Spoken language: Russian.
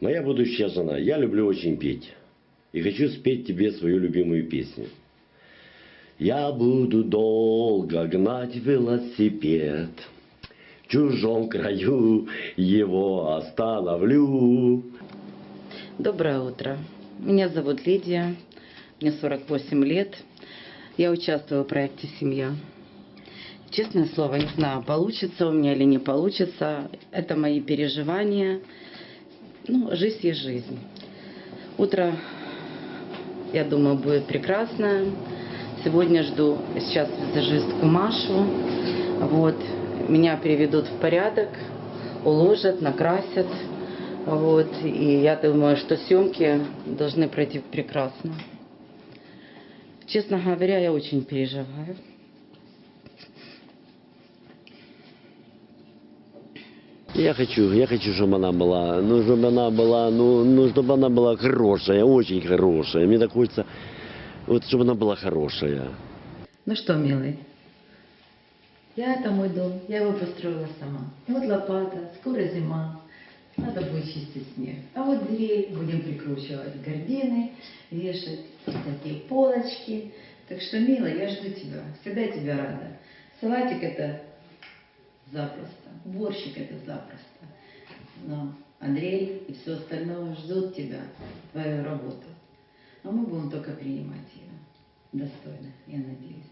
Моя будущая жена, я люблю очень петь. И хочу спеть тебе свою любимую песню. Я буду долго гнать велосипед, В чужом краю его остановлю. Доброе утро. Меня зовут Лидия, мне 48 лет. Я участвую в проекте «Семья». Честное слово, не знаю, получится у меня или не получится. Это мои переживания. Ну, жизнь есть жизнь. Утро, я думаю, будет прекрасное. Сегодня жду сейчас визажистку Машу. Вот. Меня приведут в порядок, уложат, накрасят. Вот. И я думаю, что съемки должны пройти прекрасно. Честно говоря, я очень переживаю. Я хочу, я хочу, чтобы она была, ну, чтобы она была, ну, ну, чтобы она была хорошая, очень хорошая. Мне так хочется, вот, чтобы она была хорошая. Ну что, милый, я это мой дом, я его построила сама. Вот лопата, скоро зима, надо будет чистить снег. А вот дверь будем прикручивать гардины, вешать такие полочки. Так что, милая, я жду тебя, всегда тебя рада. Салатик это запросто, уборщик это запросто. Но Андрей и все остальное ждут тебя, твою работу. А мы будем только принимать ее достойно, я надеюсь.